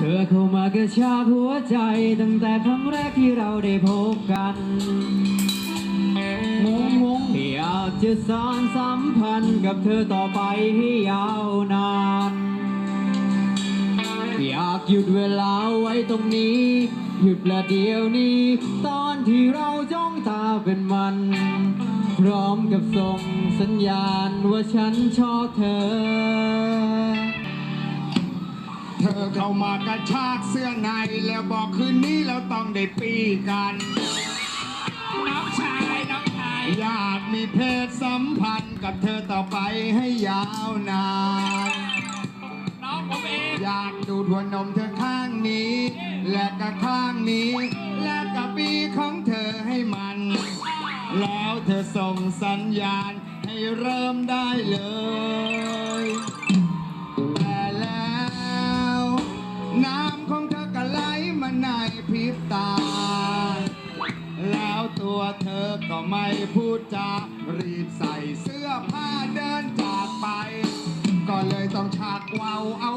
เธอเข้ามากระชากหัวใจ ตั้งแต่ครั้งแรกที่เราได้พบกันงงงงอยากจะสานสัมพันธ์กับเธอต่อไปให้ยาวนานอยากหยุดเวลาไว้ตรงนี้ หยุดละเดียวนี้ ตอนที่เราจ้องตาเป็นมัน พร้อมกับส่งสัญญาณว่าฉันชอบเธอ เธอเข้ามากระชากเสื้อในแล้วบอกคืนนี้เราต้องได้ปีกันน้องชายน้องชายอยากมีเพศสัมพันธ์กับเธอต่อไปให้ยาวนานน้องผมเองอยากดูดหัวนมเธอข้างนี้ และก็ข้างนี้ และก็ปีของเธอให้มัน แล้วเธอส่งสัญญาณให้เริ่มได้เลย น้ำของเธอก็ไหลมาในพริบตา แล้วตัวเธอก็ไม่พูดจา รีบใส่เสื้อผ้าเดินจากไป ก็เลยต้องฉากเวาเอา